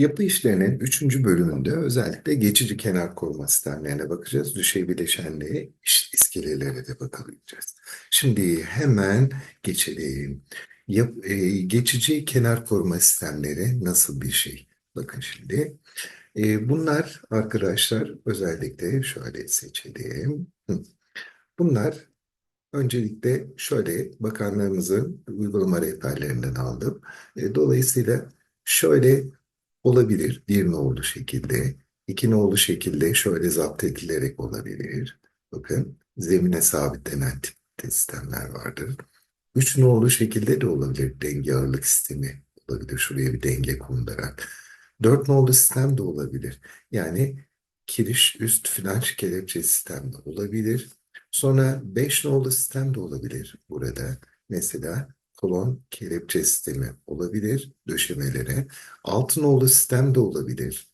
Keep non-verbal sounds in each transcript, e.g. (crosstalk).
Yapı işlerinin üçüncü bölümünde özellikle geçici kenar koruma sistemlerine bakacağız. Düşey bileşenliğe, iskelelere de bakacağız. Şimdi hemen geçelim. Yap- e, geçici kenar koruma sistemleri nasıl bir şey? Bakın şimdi. E, bunlar arkadaşlar özellikle şöyle seçelim. Bunlar öncelikle şöyle bakanlarımızın uygulama rehberlerinden aldım. E, dolayısıyla şöyle olabilir bir nolu şekilde, iki nolu şekilde şöyle zapt edilerek olabilir. Bakın zemine sabitlenen tipte sistemler vardır. Üç nolu şekilde de olabilir denge ağırlık sistemi olabilir. Şuraya bir denge konularak. Dört nolu sistem de olabilir. Yani kiriş üst flanş kelepçe sistem de olabilir. Sonra 5 nolu sistem de olabilir burada. Mesela kolon kelepçe sistemi olabilir döşemelere. 6 nolu sistem de olabilir.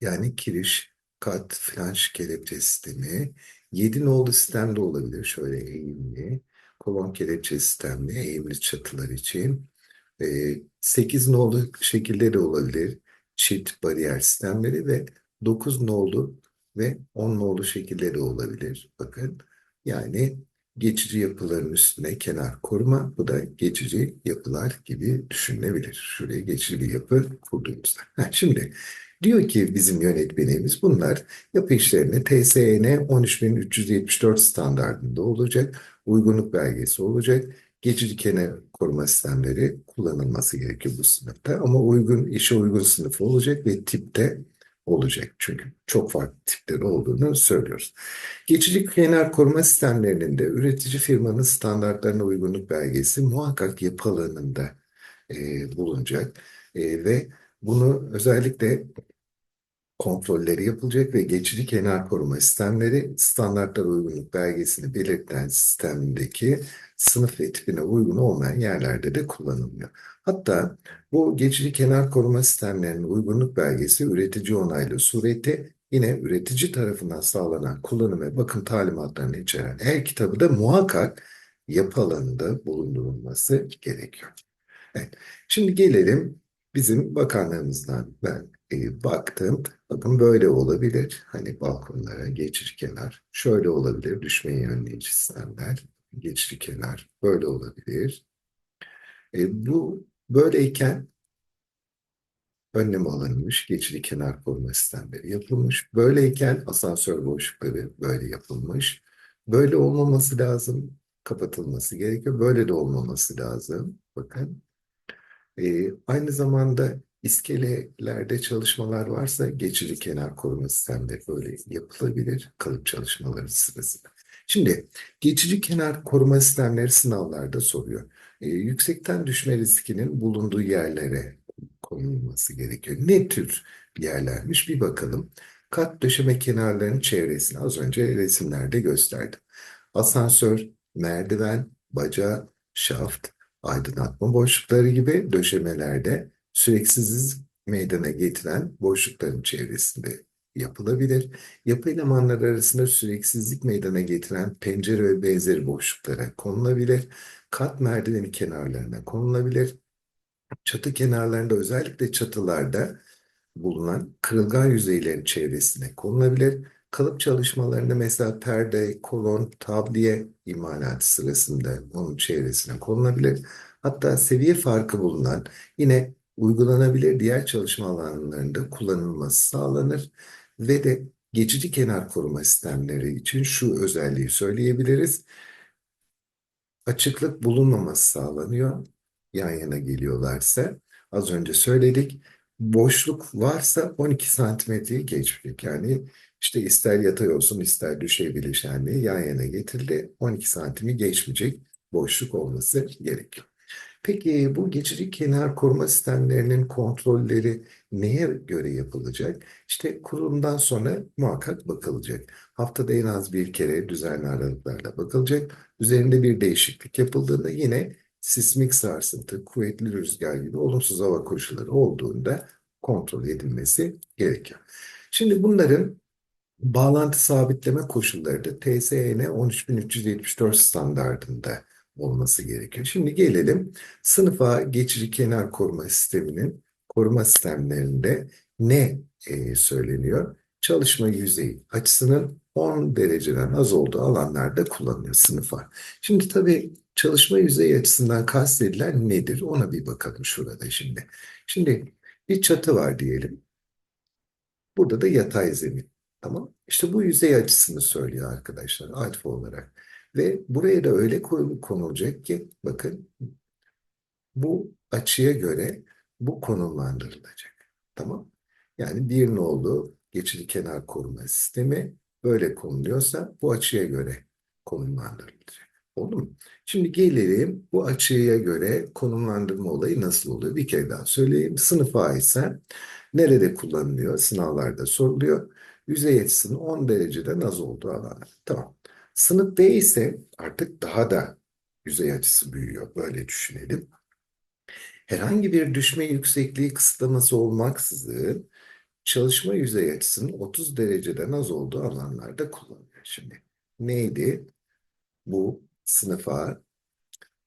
Yani kiriş, kat, flanş kelepçe sistemi. 7 nolu sistem de olabilir. Şöyle eğimli. Kolon kelepçe sistemli, eğimli çatılar için. 8 nolu şekilde de olabilir. Çift bariyer sistemleri ve 9 nolu ve 10 nolu şekilde de olabilir. Bakın yani geçici yapıların üstüne kenar koruma. Bu da geçici yapılar gibi düşünülebilir. Şuraya geçici bir yapı kurduğumuzda. Ha, şimdi diyor ki bizim yönetmenimiz bunlar yapı işlerine TSN 13374 standartında olacak. Uygunluk belgesi olacak. Geçici kenar koruma sistemleri kullanılması gerekiyor bu sınıfta. Ama uygun, işe uygun sınıfı olacak ve tipte olacak. Çünkü çok farklı tipleri olduğunu söylüyoruz. Geçici kenar koruma sistemlerinin de üretici firmanın standartlarına uygunluk belgesi muhakkak yapı alanında e, bulunacak. E, ve bunu özellikle kontrolleri yapılacak ve geçici kenar koruma sistemleri standartlara uygunluk belgesini belirten sistemdeki sınıf ve tipine uygun olmayan yerlerde de kullanılıyor. Hatta bu geçici kenar koruma sistemlerinin uygunluk belgesi üretici onaylı sureti yine üretici tarafından sağlanan kullanım ve bakım talimatlarını içeren her kitabı da muhakkak yapı alanında bulundurulması gerekiyor. Evet, şimdi gelelim bizim bakanlarımızdan ben e, baktım. Bakın böyle olabilir. Hani balkonlara geçici kenar. Şöyle olabilir. Düşmeyi önleyici sistemler. Geçici kenar. Böyle olabilir. E, bu böyleyken önlem alınmış. Geçici kenar koruma sistemleri yapılmış. Böyleyken asansör boşlukları böyle yapılmış. Böyle olmaması lazım. Kapatılması gerekiyor. Böyle de olmaması lazım. Bakın. E, aynı zamanda iskelelerde çalışmalar varsa geçici kenar koruma sistemleri böyle yapılabilir kalıp çalışmaları sırasında. Şimdi geçici kenar koruma sistemleri sınavlarda soruyor. E, yüksekten düşme riskinin bulunduğu yerlere konulması gerekiyor. Ne tür yerlermiş bir bakalım. Kat döşeme kenarlarının çevresini az önce resimlerde gösterdim. Asansör, merdiven, baca, şaft, aydınlatma boşlukları gibi döşemelerde süreksizlik meydana getiren boşlukların çevresinde yapılabilir. Yapı elemanları arasında süreksizlik meydana getiren pencere ve benzeri boşluklara konulabilir. Kat merdiveni kenarlarına konulabilir. Çatı kenarlarında özellikle çatılarda bulunan kırılgan yüzeylerin çevresine konulabilir. Kalıp çalışmalarında mesela perde, kolon, tabliye imalatı sırasında onun çevresine konulabilir. Hatta seviye farkı bulunan yine uygulanabilir diğer çalışma alanlarında kullanılması sağlanır ve de geçici kenar koruma sistemleri için şu özelliği söyleyebiliriz. Açıklık bulunmaması sağlanıyor yan yana geliyorlarsa. Az önce söyledik. Boşluk varsa 12 santimetreyi geçmeyecek. Yani işte ister yatay olsun ister düşey bileşenliği yan yana getirildi. 12 santimi geçmeyecek boşluk olması gerekiyor. Peki bu geçici kenar koruma sistemlerinin kontrolleri neye göre yapılacak? İşte kurulumdan sonra muhakkak bakılacak. Haftada en az bir kere düzenli aralıklarla bakılacak. Üzerinde bir değişiklik yapıldığında yine sismik sarsıntı, kuvvetli rüzgar gibi olumsuz hava koşulları olduğunda kontrol edilmesi gerekiyor. Şimdi bunların bağlantı sabitleme koşulları da TSN 13374 standartında olması gerekiyor. Şimdi gelelim sınıfa geçici kenar koruma sisteminin koruma sistemlerinde ne e, söyleniyor? Çalışma yüzeyi açısının 10 dereceden az olduğu alanlarda kullanılıyor sınıfa. Şimdi tabii çalışma yüzeyi açısından kastedilen nedir? Ona bir bakalım şurada şimdi. Şimdi bir çatı var diyelim. Burada da yatay zemin. Tamam. İşte bu yüzey açısını söylüyor arkadaşlar alfa olarak. Ve buraya da öyle konulacak ki bakın bu açıya göre bu konumlandırılacak. Tamam. Yani bir nolu geçici kenar koruma sistemi böyle konuluyorsa bu açıya göre konumlandırılacak. Oldu mu? Şimdi gelelim bu açıya göre konumlandırma olayı nasıl oluyor? Bir kere daha söyleyeyim. Sınıf A ise nerede kullanılıyor? Sınavlarda soruluyor. Yüzey açısının 10 dereceden az olduğu alanlar. Tamam. Sınıf B ise artık daha da yüzey açısı büyüyor. Böyle düşünelim. Herhangi bir düşme yüksekliği kısıtlaması olmaksızın çalışma yüzey açısının 30 dereceden az olduğu alanlarda kullanılıyor. Şimdi neydi? Bu sınıfa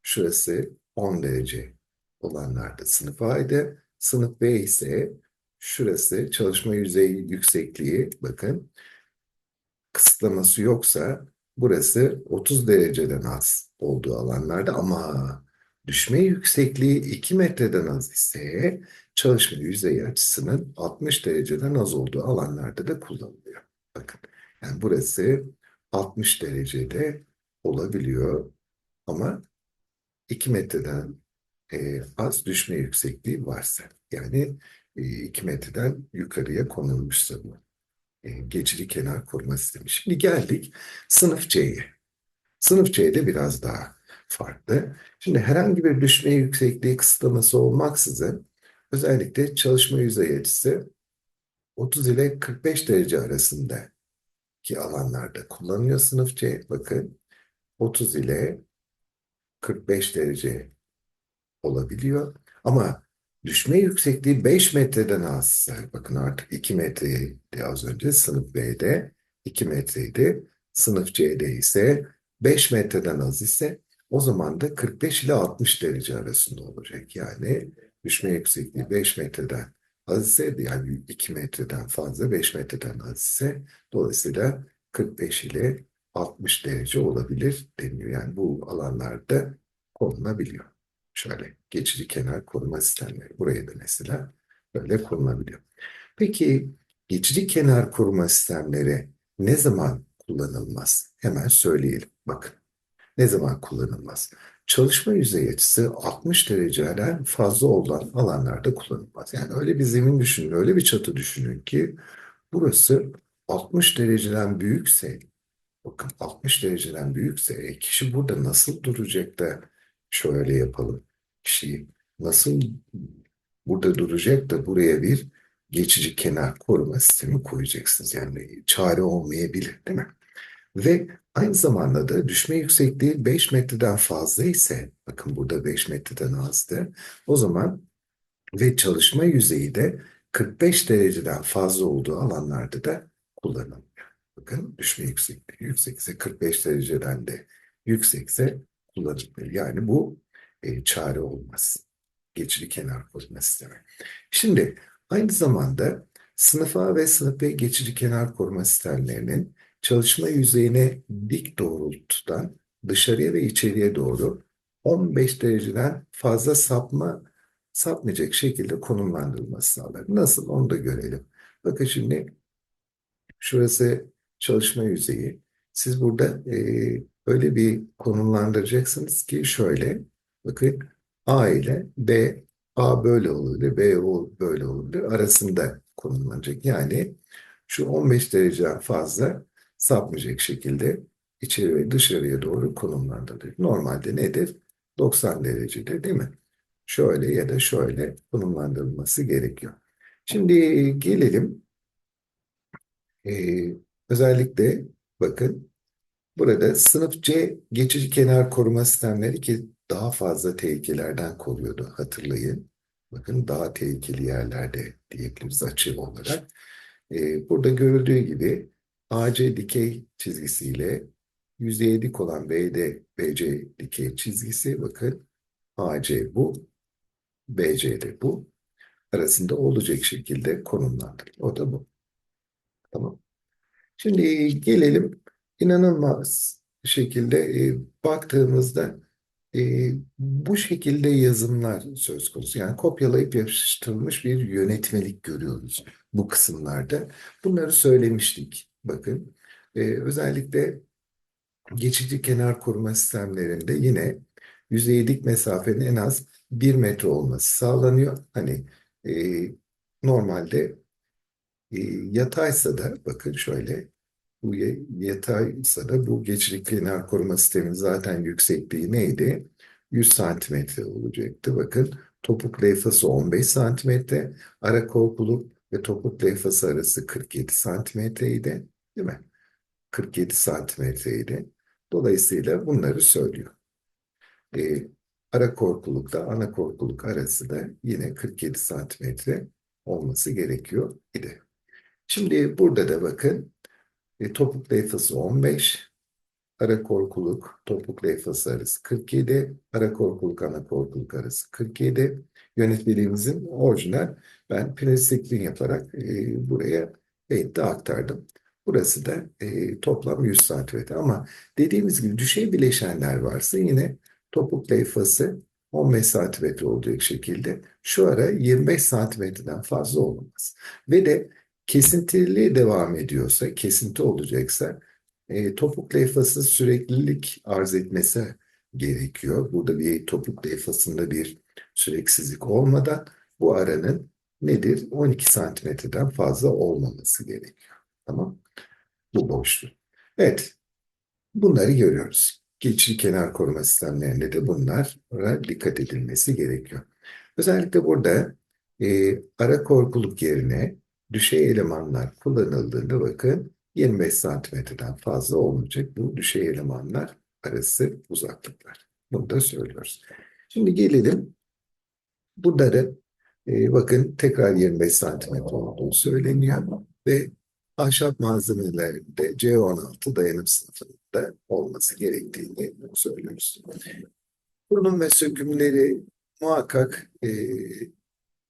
şurası 10 derece olanlarda sınıf A'ydı. Sınıf B ise şurası çalışma yüzey yüksekliği bakın kısıtlaması yoksa burası 30 dereceden az olduğu alanlarda ama düşme yüksekliği 2 metreden az ise çalışma yüzey açısının 60 dereceden az olduğu alanlarda da kullanılıyor. Bakın yani burası 60 derecede olabiliyor ama 2 metreden e, az düşme yüksekliği varsa yani e, 2 metreden yukarıya konulmuşsa bu e, geçici kenar koruma sistemi. Şimdi geldik sınıf C'ye. Sınıf C'de biraz daha farklı. Şimdi herhangi bir düşme yüksekliği kısıtlaması olmaksızın özellikle çalışma yüzey açısı 30 ile 45 derece arasındaki alanlarda kullanılıyor sınıf C. Bakın 30 ile 45 derece olabiliyor. Ama düşme yüksekliği 5 metreden azsa, bakın artık 2 metreydi az önce sınıf B'de, 2 metreydi. Sınıf C'de ise 5 metreden az ise o zaman da 45 ile 60 derece arasında olacak. Yani düşme yüksekliği 5 metreden az ise yani 2 metreden fazla 5 metreden az ise dolayısıyla 45 ile 60 derece olabilir deniyor. Yani bu alanlarda konulabiliyor. Şöyle geçici kenar koruma sistemleri. Buraya da mesela böyle konulabiliyor. Peki geçici kenar koruma sistemleri ne zaman kullanılmaz? Hemen söyleyelim. Bakın ne zaman kullanılmaz? Çalışma yüzey açısı 60 dereceden fazla olan alanlarda kullanılmaz. Yani öyle bir zemin düşünün, öyle bir çatı düşünün ki burası 60 dereceden büyükse Bakın 60 dereceden büyükse e, kişi burada nasıl duracak da şöyle yapalım. Kişi nasıl burada duracak da buraya bir geçici kenar koruma sistemi koyacaksınız. Yani çare olmayabilir değil mi? Ve aynı zamanda da düşme yüksekliği 5 metreden fazla ise, bakın burada 5 metreden azdı, o zaman ve çalışma yüzeyi de 45 dereceden fazla olduğu alanlarda da kullanılır. Bakın düşme yüksekliği yüksekse 45 dereceden de yüksekse kullanılır. Yani bu e, çare olmaz. Geçici kenar koruma sistemi. Şimdi aynı zamanda sınıf A ve sınıf B geçici kenar koruma sistemlerinin çalışma yüzeyine dik doğrultudan dışarıya ve içeriye doğru 15 dereceden fazla sapma sapmayacak şekilde konumlandırılması sağlar. Nasıl onu da görelim. Bakın şimdi şurası çalışma yüzeyi. Siz burada e, öyle bir konumlandıracaksınız ki şöyle, bakın A ile B, A böyle olabilir, B o böyle olabilir, arasında konumlanacak. Yani şu 15 dereceden fazla sapmayacak şekilde içeri ve dışarıya doğru konumlandırılır. Normalde nedir? 90 derecede değil mi? Şöyle ya da şöyle konumlandırılması gerekiyor. Şimdi gelelim e, Özellikle bakın burada sınıf C geçici kenar koruma sistemleri ki daha fazla tehlikelerden koruyordu hatırlayın. Bakın daha tehlikeli yerlerde diyebiliriz açı olarak. Ee, burada görüldüğü gibi AC dikey çizgisiyle yüzeye dik olan BD, BC dikey çizgisi bakın AC bu, BC de bu. arasında olacak şekilde konumlandırılıyor. O da bu. Tamam. Şimdi gelelim inanılmaz şekilde e, baktığımızda e, bu şekilde yazımlar söz konusu. Yani kopyalayıp yapıştırılmış bir yönetmelik görüyoruz bu kısımlarda. Bunları söylemiştik. Bakın e, özellikle geçici kenar koruma sistemlerinde yine yüzeye dik mesafenin en az 1 metre olması sağlanıyor. Hani e, normalde e, yataysa da bakın şöyle bu yataysa da bu geçici kenar koruma sistemin zaten yüksekliği neydi? 100 santimetre olacaktı. Bakın topuk levhası 15 santimetre, ara korkuluk ve topuk levhası arası 47 santimetreydi. Değil mi? 47 santimetreydi. Dolayısıyla bunları söylüyor. Ee, ara korkulukla ana korkuluk arası da yine 47 santimetre olması gerekiyor idi. Şimdi burada da bakın e, topuk levhası 15, ara korkuluk topuk levhası arası 47, ara korkuluk ana korkuluk arası 47. Yönetmeliğimizin orijinal ben prensipli yaparak e, buraya eğitte aktardım. Burası da e, toplam 100 santimetre ama dediğimiz gibi düşey bileşenler varsa yine topuk levhası 15 santimetre olacak şekilde şu ara 25 santimetreden fazla olmaz. Ve de kesintili devam ediyorsa, kesinti olacaksa e, topuk levhası süreklilik arz etmesi gerekiyor. Burada bir topuk levhasında bir süreksizlik olmadan bu aranın nedir? 12 santimetreden fazla olmaması gerekiyor. Tamam. Bu boşluk. Evet. Bunları görüyoruz. Geçici kenar koruma sistemlerinde de bunlara dikkat edilmesi gerekiyor. Özellikle burada e, ara korkuluk yerine düşey elemanlar kullanıldığında bakın 25 santimetreden fazla olmayacak bu düşey elemanlar arası uzaklıklar. Bunu da söylüyoruz. Şimdi gelelim bunları e, bakın tekrar 25 santimetre olduğu söyleniyor ve ahşap malzemelerinde C16 dayanım sınıfında olması gerektiğini söylüyoruz. Bunun ve sökümleri muhakkak e,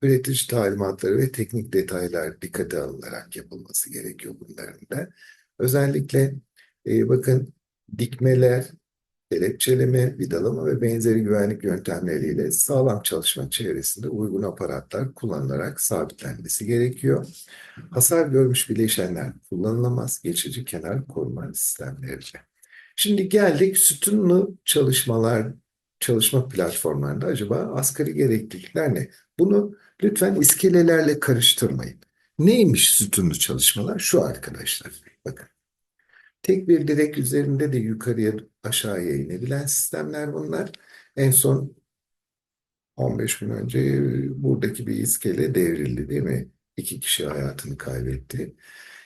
üretici talimatları ve teknik detaylar dikkate alınarak yapılması gerekiyor bunların da. Özellikle e, bakın dikmeler, kelepçeleme, vidalama ve benzeri güvenlik yöntemleriyle sağlam çalışma çevresinde uygun aparatlar kullanılarak sabitlenmesi gerekiyor. Hasar görmüş bileşenler kullanılamaz geçici kenar koruma sistemleriyle. Şimdi geldik sütunlu çalışmalar, çalışma platformlarında acaba asgari gereklilikler ne? Bunu lütfen iskelelerle karıştırmayın. Neymiş sütunlu çalışmalar? Şu arkadaşlar. Bakın. Tek bir direk üzerinde de yukarıya aşağıya inebilen sistemler bunlar. En son 15 gün önce buradaki bir iskele devrildi değil mi? İki kişi hayatını kaybetti.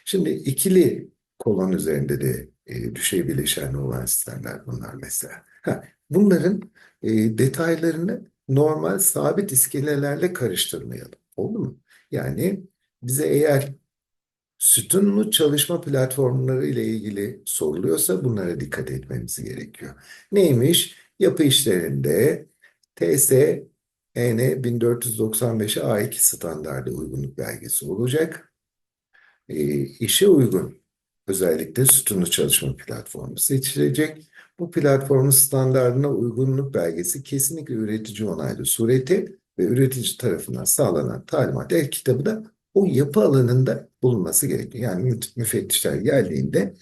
Şimdi ikili kolon üzerinde de e, düşey bileşenli olan sistemler bunlar mesela. Ha, bunların e, detaylarını normal sabit iskelelerle karıştırmayalım. Oldu mu? Yani bize eğer sütunlu çalışma platformları ile ilgili soruluyorsa bunlara dikkat etmemiz gerekiyor. Neymiş? Yapı işlerinde TS EN 1495'e A2 standardı uygunluk belgesi olacak. E, işe uygun özellikle sütunlu çalışma platformu seçilecek. Bu platformun standartına uygunluk belgesi kesinlikle üretici onaylı sureti ve üretici tarafından sağlanan talimat el kitabı da o yapı alanında bulunması gerekiyor. Yani müfettişler geldiğinde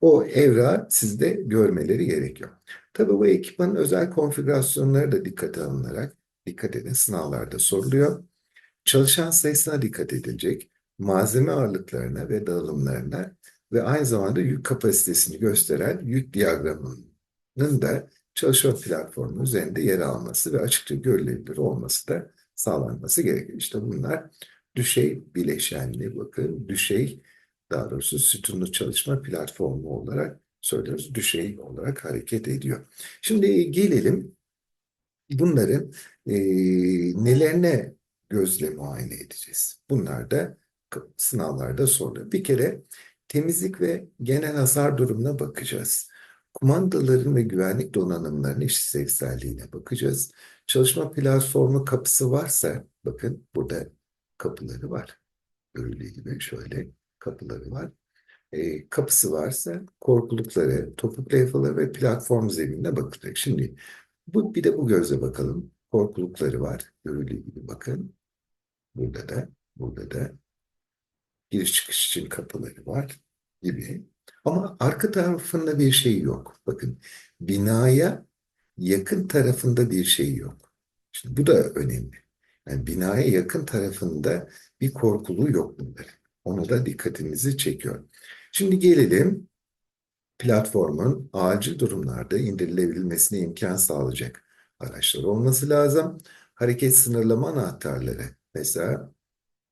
o evra sizde görmeleri gerekiyor. Tabii bu ekipmanın özel konfigürasyonları da dikkate alınarak, dikkat edin sınavlarda soruluyor. Çalışan sayısına dikkat edilecek, malzeme ağırlıklarına ve dağılımlarına ve aynı zamanda yük kapasitesini gösteren yük diyagramının da çalışma platformu üzerinde yer alması ve açıkça görülebilir olması da sağlanması gerekiyor. İşte bunlar düşey bileşenli bakın düşey daha doğrusu sütunlu çalışma platformu olarak söylüyoruz. Düşey olarak hareket ediyor. Şimdi gelelim bunların e, nelerine gözle muayene edeceğiz. Bunlar da sınavlarda soruluyor. Bir kere temizlik ve genel hasar durumuna bakacağız. Kumandaların ve güvenlik donanımlarının işlevselliğine bakacağız. Çalışma platformu kapısı varsa Bakın burada kapıları var. Görüldüğü gibi şöyle kapıları var. E, kapısı varsa korkulukları, topuk levhaları ve platform zeminine bakılacak. Şimdi bu, bir de bu gözle bakalım. Korkulukları var. Görüldüğü gibi bakın. Burada da, burada da giriş çıkış için kapıları var gibi. Ama arka tarafında bir şey yok. Bakın binaya yakın tarafında bir şey yok. Şimdi bu da önemli. Yani binaya yakın tarafında bir korkuluğu yok bunların. Onu da dikkatimizi çekiyor. Şimdi gelelim platformun acil durumlarda indirilebilmesine imkan sağlayacak araçlar olması lazım. Hareket sınırlama anahtarları mesela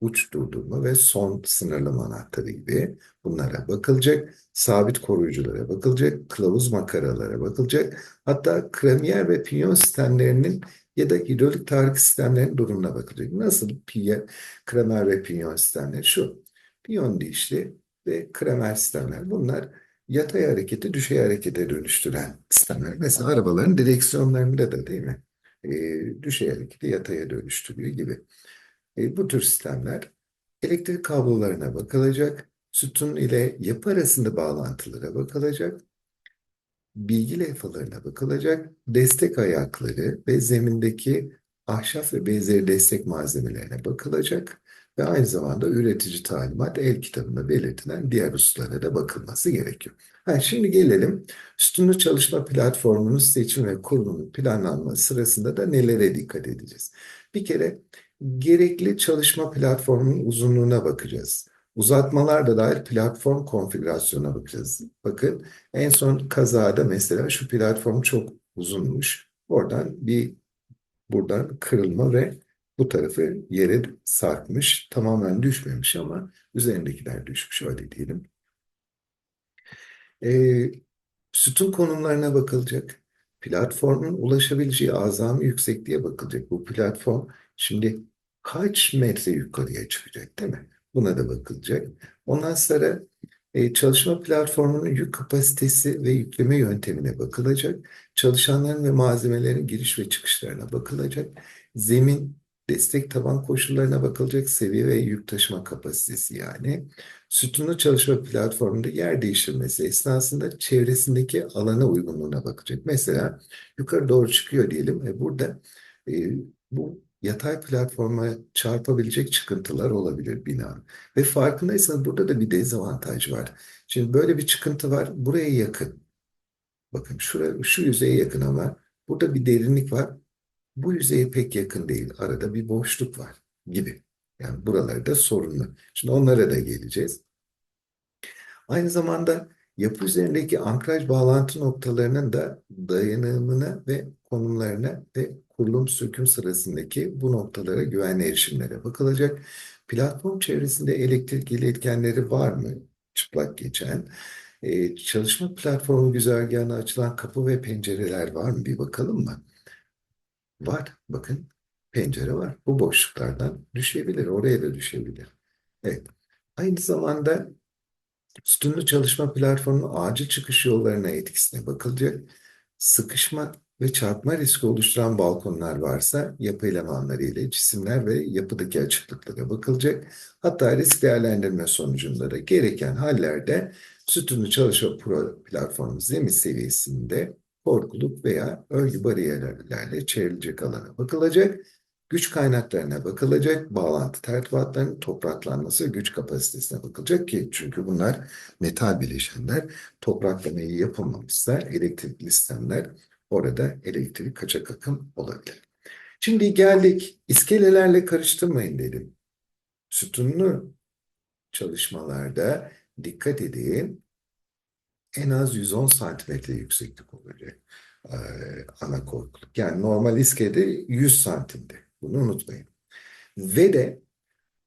uç durdurma ve son sınırlama anahtarı gibi bunlara bakılacak. Sabit koruyuculara bakılacak. Kılavuz makaralara bakılacak. Hatta kremiyer ve pinyon sistemlerinin ya da hidrolik tahrik sistemlerinin durumuna bakılacak. Nasıl piye, kremer ve pinyon sistemleri? Şu, pinyon dişli ve kremer sistemler. Bunlar yatay hareketi düşey harekete dönüştüren sistemler. Mesela arabaların direksiyonlarında da değil mi? E, düşey hareketi yataya dönüştürüyor gibi. E, bu tür sistemler elektrik kablolarına bakılacak, sütun ile yapı arasında bağlantılara bakılacak, bilgi levhalarına bakılacak, destek ayakları ve zemindeki ahşap ve benzeri destek malzemelerine bakılacak ve aynı zamanda üretici talimat el kitabında belirtilen diğer hususlara da bakılması gerekiyor. Ha, şimdi gelelim sütunlu çalışma platformunun seçim ve kurulumu planlanma sırasında da nelere dikkat edeceğiz? Bir kere gerekli çalışma platformunun uzunluğuna bakacağız. Uzatmalar da dahil platform konfigürasyonuna bakacağız. Bakın en son kazada mesela şu platform çok uzunmuş. Oradan bir buradan kırılma ve bu tarafı yere sarkmış. Tamamen düşmemiş ama üzerindekiler düşmüş öyle diyelim. Ee, sütun konumlarına bakılacak. Platformun ulaşabileceği azami yüksekliğe bakılacak. Bu platform şimdi kaç metre yukarıya çıkacak değil mi? Buna da bakılacak. Ondan sonra e, çalışma platformunun yük kapasitesi ve yükleme yöntemine bakılacak. Çalışanların ve malzemelerin giriş ve çıkışlarına bakılacak. Zemin destek taban koşullarına bakılacak seviye ve yük taşıma kapasitesi yani. Sütunlu çalışma platformunda yer değiştirmesi esnasında çevresindeki alana uygunluğuna bakacak. Mesela yukarı doğru çıkıyor diyelim. E burada e, bu yatay platforma çarpabilecek çıkıntılar olabilir binanın. Ve farkındaysanız burada da bir dezavantaj var. Şimdi böyle bir çıkıntı var. Buraya yakın. Bakın şuraya, şu yüzeye yakın ama burada bir derinlik var. Bu yüzeye pek yakın değil. Arada bir boşluk var gibi. Yani buralarda sorunlu. Şimdi onlara da geleceğiz. Aynı zamanda yapı üzerindeki ankraj bağlantı noktalarının da dayanımına ve konumlarına ve kurulum söküm sırasındaki bu noktalara güvenli erişimlere bakılacak. Platform çevresinde elektrik iletkenleri var mı? Çıplak geçen. Ee, çalışma platformu güzergahına açılan kapı ve pencereler var mı? Bir bakalım mı? Var. Bakın pencere var. Bu boşluklardan düşebilir. Oraya da düşebilir. Evet. Aynı zamanda sütunlu çalışma platformunun acil çıkış yollarına etkisine bakılacak. Sıkışma ve çarpma riski oluşturan balkonlar varsa yapı elemanları ile cisimler ve yapıdaki açıklıklara bakılacak. Hatta risk değerlendirme sonucunda da gereken hallerde sütunlu çalışma platformu zemin seviyesinde korkuluk veya örgü bariyerlerle çevrilecek alana bakılacak. Güç kaynaklarına bakılacak, bağlantı tertibatlarının topraklanması güç kapasitesine bakılacak ki çünkü bunlar metal bileşenler topraklamayı yapılmamışsa elektrikli sistemler orada elektrik kaçak akım olabilir. Şimdi geldik iskelelerle karıştırmayın dedim. Sütunlu çalışmalarda dikkat edin en az 110 santimetre yükseklik olacak ee, ana korkuluk. Yani normal iskelede 100 santimde. Bunu unutmayın. Ve de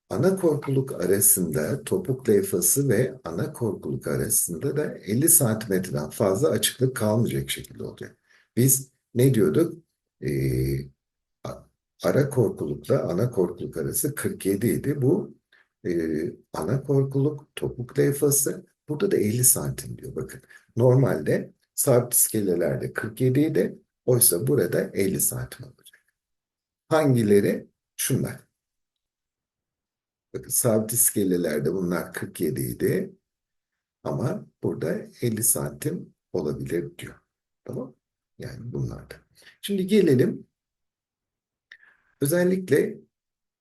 ana korkuluk arasında topuk levhası ve ana korkuluk arasında da 50 santimetreden fazla açıklık kalmayacak şekilde olacak. Biz ne diyorduk? Ee, ara korkulukla ana korkuluk arası 47 idi. Bu e, ana korkuluk, topuk levhası burada da 50 santim diyor. Bakın normalde sabit iskelelerde 47 idi. Oysa burada 50 santim olacak. Hangileri? Şunlar. Bakın sabit iskelelerde bunlar 47 idi. Ama burada 50 santim olabilir diyor. Tamam Yani bunlarda. Şimdi gelelim özellikle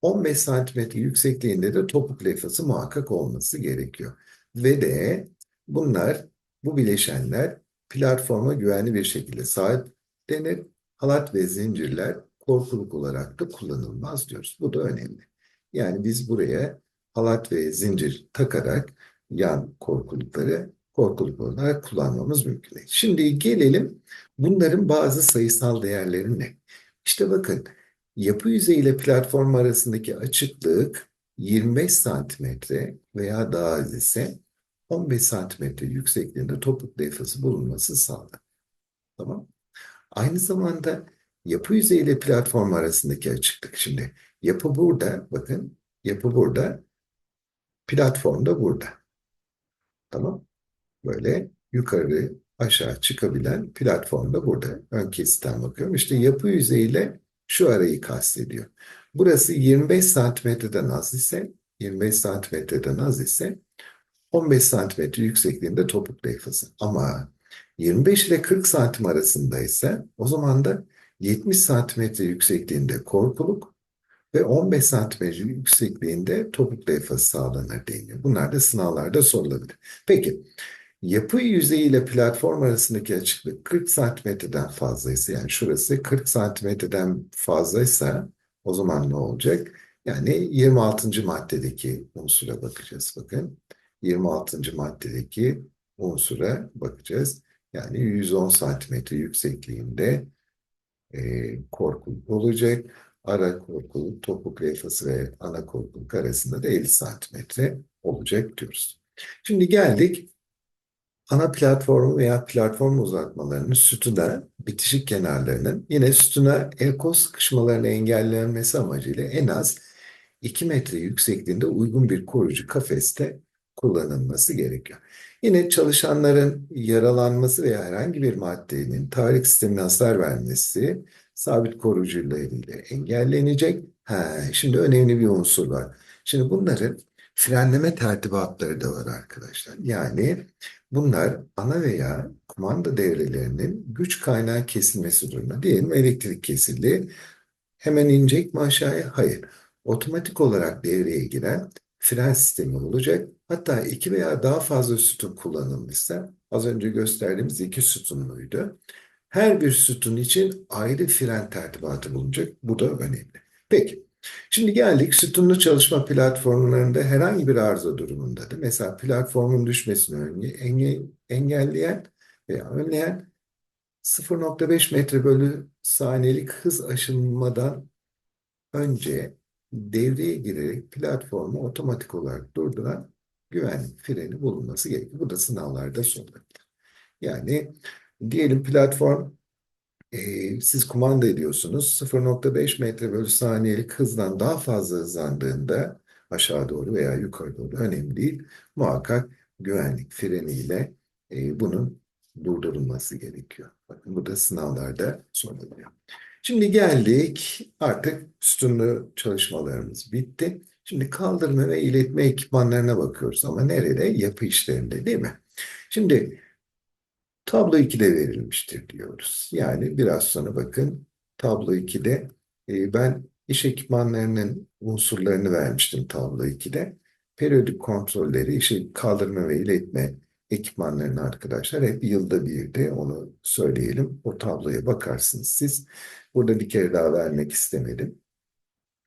15 santimetre yüksekliğinde de topuk lefası muhakkak olması gerekiyor. Ve de bunlar, bu bileşenler platforma güvenli bir şekilde sahiplenir. Halat ve zincirler korkuluk olarak da kullanılmaz diyoruz. Bu da önemli. Yani biz buraya halat ve zincir takarak yan korkulukları korkuluk olarak kullanmamız mümkün değil. Şimdi gelelim bunların bazı sayısal değerleri ne? İşte bakın yapı yüzeyi ile platform arasındaki açıklık 25 santimetre veya daha az ise 15 santimetre yüksekliğinde topuk defası bulunması sağlar. Tamam. Aynı zamanda yapı yüzeyi ile platform arasındaki açıklık. Şimdi yapı burada, bakın yapı burada, platform da burada. Tamam. Böyle yukarı aşağı çıkabilen platform da burada. Ön kesitten bakıyorum. İşte yapı yüzeyiyle şu arayı kastediyor. Burası 25 santimetreden az ise 25 santimetreden az ise 15 santimetre yüksekliğinde topuk levhası. Ama 25 ile 40 santim arasında ise o zaman da 70 santimetre yüksekliğinde korkuluk ve 15 santimetre yüksekliğinde topuk levhası sağlanır deniyor. Bunlar da sınavlarda sorulabilir. Peki yapı yüzeyi ile platform arasındaki açıklık 40 santimetreden fazlaysa yani şurası 40 santimetreden fazlaysa o zaman ne olacak? Yani 26. maddedeki unsura bakacağız. Bakın 26. maddedeki unsura bakacağız. Yani 110 santimetre yüksekliğinde e, korkuluk olacak. Ara korkuluk, topuk levhası ve ana korkuluk arasında da 50 santimetre olacak diyoruz. Şimdi geldik ana platformu veya platform uzatmalarının sütuna bitişik kenarlarının yine sütuna el sıkışmalarını engellenmesi amacıyla en az 2 metre yüksekliğinde uygun bir koruyucu kafeste kullanılması gerekiyor. Yine çalışanların yaralanması veya herhangi bir maddenin tarih sistemine hasar vermesi sabit koruyucularıyla engellenecek. Ha, şimdi önemli bir unsur var. Şimdi bunların frenleme tertibatları da var arkadaşlar. Yani bunlar ana veya kumanda devrelerinin güç kaynağı kesilmesi durumunda. Diyelim elektrik kesildi. Hemen inecek mi aşağıya? Hayır. Otomatik olarak devreye giren fren sistemi olacak. Hatta iki veya daha fazla sütun kullanılmışsa, az önce gösterdiğimiz iki sütunluydu. Her bir sütun için ayrı fren tertibatı bulunacak. Bu da önemli. Peki. Şimdi geldik sütunlu çalışma platformlarında herhangi bir arıza durumunda da mesela platformun düşmesini enge engelleyen veya önleyen 0.5 metre bölü saniyelik hız aşınmadan önce devreye girerek platformu otomatik olarak durduran güvenlik freni bulunması gerekiyor. Bu da sınavlarda sorulabilir. Yani diyelim platform siz kumanda ediyorsunuz. 0.5 metre bölü saniyelik hızdan daha fazla hızlandığında aşağı doğru veya yukarı doğru önemli değil. Muhakkak güvenlik freniyle e, bunun durdurulması gerekiyor. Bakın bu da sınavlarda soruluyor. Şimdi geldik artık sütunlu çalışmalarımız bitti. Şimdi kaldırma ve iletme ekipmanlarına bakıyoruz ama nerede? Yapı işlerinde değil mi? Şimdi tablo 2'de verilmiştir diyoruz. Yani biraz sonra bakın tablo 2'de e, ben iş ekipmanlarının unsurlarını vermiştim tablo 2'de. Periyodik kontrolleri, işi kaldırma ve iletme ekipmanlarını arkadaşlar hep yılda bir de onu söyleyelim. O tabloya bakarsınız siz. Burada bir kere daha vermek istemedim.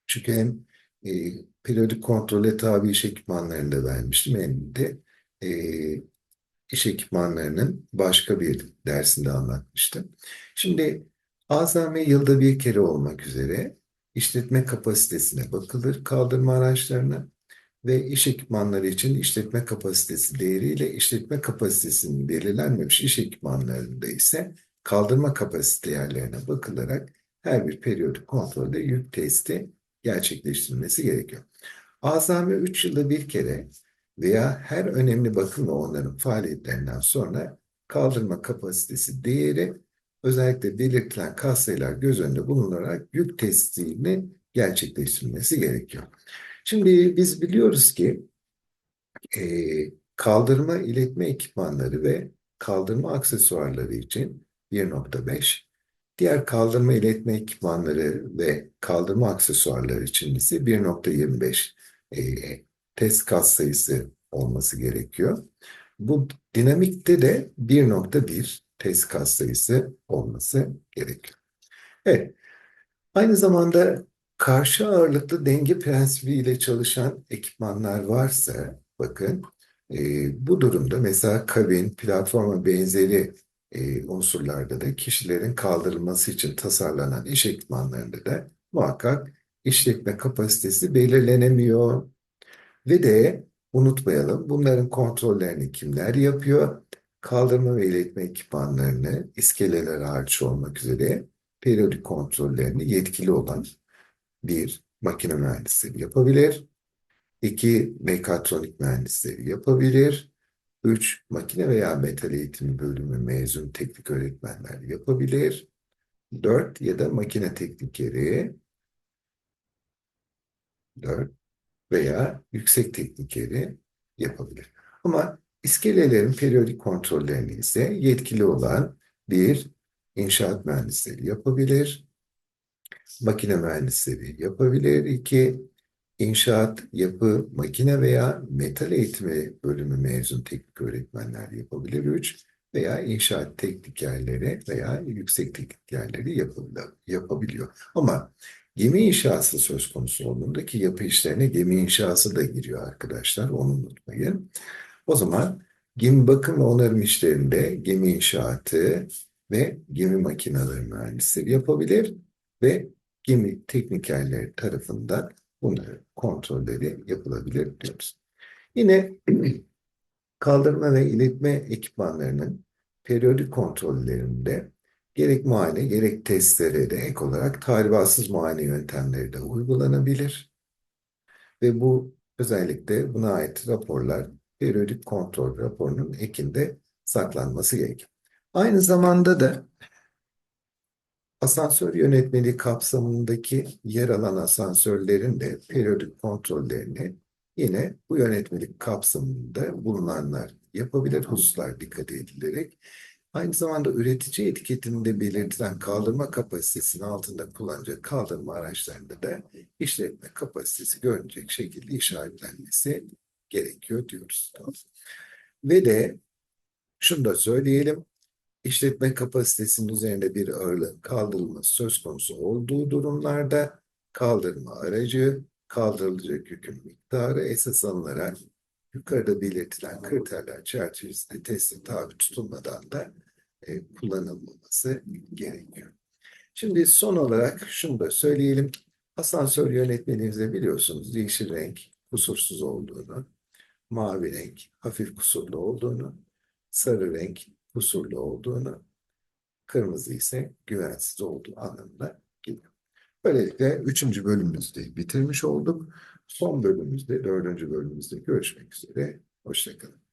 Çünkü hem e, periyodik kontrole tabi iş ekipmanlarını da vermiştim hem de e, iş ekipmanlarının başka bir dersinde anlatmıştım. Şimdi azami yılda bir kere olmak üzere işletme kapasitesine bakılır kaldırma araçlarına ve iş ekipmanları için işletme kapasitesi değeriyle işletme kapasitesinin belirlenmemiş iş ekipmanlarında ise kaldırma kapasite yerlerine bakılarak her bir periyodik kontrolde yük testi gerçekleştirilmesi gerekiyor. Azami 3 yılda bir kere veya her önemli bakım ve onların faaliyetlerinden sonra kaldırma kapasitesi değeri özellikle belirtilen katsayılar göz önünde bulunarak yük testini gerçekleştirilmesi gerekiyor. Şimdi biz biliyoruz ki e, kaldırma iletme ekipmanları ve kaldırma aksesuarları için 1.5, diğer kaldırma iletme ekipmanları ve kaldırma aksesuarları için ise 1.25 e, test kat sayısı olması gerekiyor. Bu dinamikte de 1.1 test kat sayısı olması gerekiyor. Evet, aynı zamanda karşı ağırlıklı denge prensibiyle çalışan ekipmanlar varsa bakın e, bu durumda mesela kabin, platforma benzeri e, unsurlarda da kişilerin kaldırılması için tasarlanan iş ekipmanlarında da muhakkak işletme kapasitesi belirlenemiyor. Ve de unutmayalım bunların kontrollerini kimler yapıyor? Kaldırma ve iletme ekipmanlarını iskeleler hariç olmak üzere periyodik kontrollerini yetkili olan bir makine mühendisleri yapabilir. İki mekatronik mühendisleri yapabilir. Üç makine veya metal eğitimi bölümü mezun teknik öğretmenler yapabilir. Dört ya da makine teknikeri. Dört veya yüksek teknikeri yapabilir. Ama iskelelerin periyodik kontrollerini ise yetkili olan bir inşaat mühendisleri yapabilir, makine mühendisleri yapabilir. İki, inşaat, yapı, makine veya metal eğitimi bölümü mezun teknik öğretmenler yapabilir. Üç, veya inşaat teknikerleri veya yüksek teknikerleri yapabiliyor. Ama Gemi inşası söz konusu olduğunda ki yapı işlerine gemi inşası da giriyor arkadaşlar. Onu unutmayın. O zaman gemi bakım ve onarım işlerinde gemi inşaatı ve gemi makineleri mühendisleri yapabilir ve gemi teknikerleri tarafından bunları kontrolleri yapılabilir diyoruz. Yine (clears throat) kaldırma ve iletme ekipmanlarının periyodik kontrollerinde Gerek muayene gerek testlere de ek olarak tahribatsız muayene yöntemleri de uygulanabilir. Ve bu özellikle buna ait raporlar periyodik kontrol raporunun ekinde saklanması gerekir. Aynı zamanda da asansör yönetmeliği kapsamındaki yer alan asansörlerin de periyodik kontrollerini yine bu yönetmelik kapsamında bulunanlar yapabilir hususlar dikkat edilerek Aynı zamanda üretici etiketinde belirtilen kaldırma kapasitesinin altında kullanacak kaldırma araçlarında da işletme kapasitesi görünecek şekilde işaretlenmesi gerekiyor diyoruz. Ve de şunu da söyleyelim. İşletme kapasitesinin üzerinde bir ağırlığın kaldırılması söz konusu olduğu durumlarda kaldırma aracı, kaldırılacak yükün miktarı esas alınarak yukarıda belirtilen kriterler çerçevesinde testin tabi tutulmadan da e, kullanılmaması gerekiyor. Şimdi son olarak şunu da söyleyelim. Asansör yönetmenimizde biliyorsunuz yeşil renk kusursuz olduğunu, mavi renk hafif kusurlu olduğunu, sarı renk kusurlu olduğunu, kırmızı ise güvensiz olduğu anlamına geliyor. Böylelikle üçüncü bölümümüzde bitirmiş olduk. Son bölümümüzde, dördüncü bölümümüzde görüşmek üzere. Hoşçakalın.